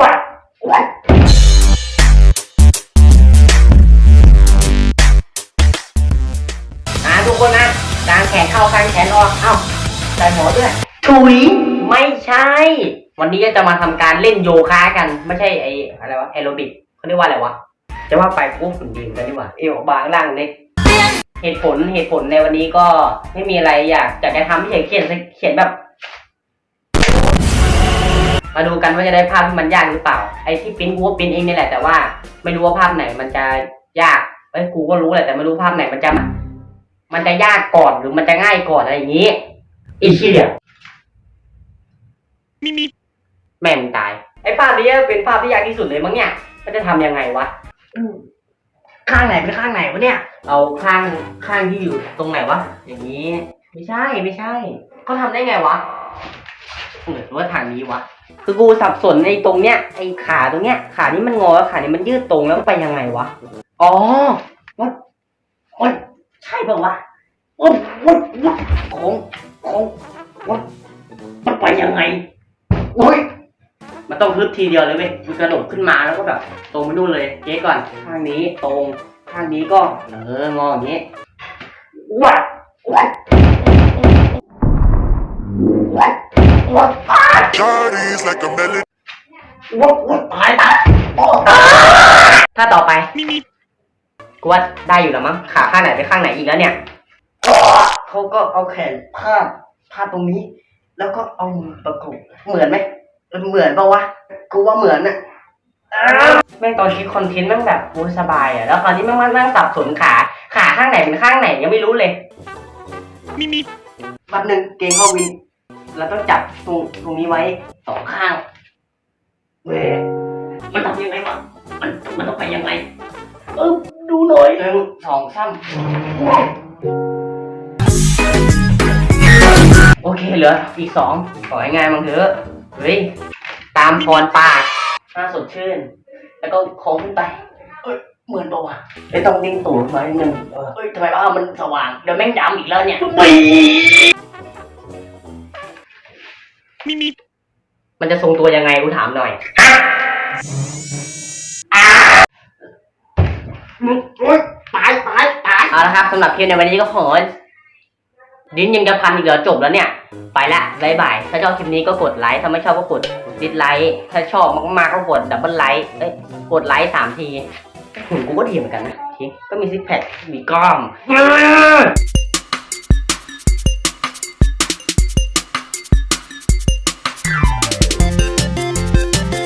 วัดวัดอ่าทุกคนนะกางแขนเข้ากางแขนออก เอ้าใส่หมอด้วย ถุย ไม่ใช่ วันนี้จะมาทำการเล่นโยคะกัน ไม่ใช่ไออะไรวะแอโรบิกเขาเรียกว่าอะไรวะ จะว่าไปกูฝุ่นดีเหมือนกันดีกว่า เอวบางล่างเล็ก เหตุผลเหตุผลในวันนี้ก็ไม่มีอะไรอยากอยากจะทำเฉยๆเขียนเขียนแบบ มาดูกันว่าจะได้ภาพที่มันยากหรือเปล่า ไอ้ที่ปริ้นกูก็ปริ้นเองนี่แหละแต่ว่า ไม่รู้ว่าภาพไหนมันจะยากไอ้ยกูก็รู้แหละแต่ไม่รู้ภาพไหนมันจะมามันจะยากก่อนหรือมันจะง่ายก่อนอะไรอย่างนี้อีเชี่ยแม่มึงตาย ไอ้ภาพนี้เป็นภาพที่ยากที่สุดเลยมั้งเนี่ยมันจะทำยังไงวะข้างไหนเป็นข้างไหนวะเนี่ย เอาข้างข้างที่อยู่ตรงไหนวะอย่างนี้ ไม่ใช่ไม่ใช่เขาทำได้ไงวะเหมือนว่าทางนี้วะ คือกูสับสนในตรงเนี้ยไอ้ขาตรงเนี้ย ขานี้มันงอขานี้มันยืดตรงแล้วไปยังไงวะ อ๋อวัดวัดใช่ป่าวะวัดวัดวัดของของวัดมันไปยังไงโอ้ยมันต้องฮึดทีเดียวเลยเว้ยมันกระโดดขึ้นมาแล้วก็แบบตรงไปนู่นเลยเจ๊ก่อนข้างนี้ตรงข้างนี้ก็เอองออย่างนี้วัดวัดวัดวัด Shawty's like a melody. วัดวัดตายตายถ้าต่อไปกูว่าได้อยู่แล้วมั้งขาข้างไหนไปข้างไหนอีกแล้วเนี่ย เขาก็เอาแขนพาดพาดตรงนี้ แล้วก็เอามือประกบเหมือนไหมเออเหมือนปะวะกูว่าเหมือนน่ะแม่งตอนคิดคอนเทนต์แม่งแบบกูสบายอะแล้วคราวนี้แม่งมานั่งสับสนขาขาข้างไหนเป็นข้างไหนยังไม่รู้เลยแป๊บหนึงเกงเข้าวิน เราต้องจับตรงตรงนี้ไว้สองข้างเว้ยมันทำยังไงวะมันมันต้องไปยังไง เออดูหน่อยหนึ่งสองสามโอเคเหลืออีกสองขอให้ง่ายมั้งเถอะเฮ้ยตามพรปากน่าสดชื่น แล้วก็โค้งขึ้นไปเหมือนปะวะไม่ต้องดิ้งตูดมานิดนึงเออเฮ้ยทำไมว่ามันสว่าง เดี๋ยวแม่งดำอีกแล้วเนี่ย มันจะทรงตัวยังไงกูถามหน่อยตายตายตายเอาละครับสำหรับคลิปในวันนี้ก็ขอดิ้นยังจะพันอีกเหรอจบแล้วเนี่ย ไปละบายบาย ถ้าชอบคลิปนี้ก็กดไลค์ ถ้าไม่ชอบก็กดดิสไลค์ ถ้าชอบมากๆก็กดดับเบิลไลค์ เอ้ย กดไลค์สามทีหุ่นกูก็ดีเหมือนกันนะทีก็มีซิกแพค มีกล้าม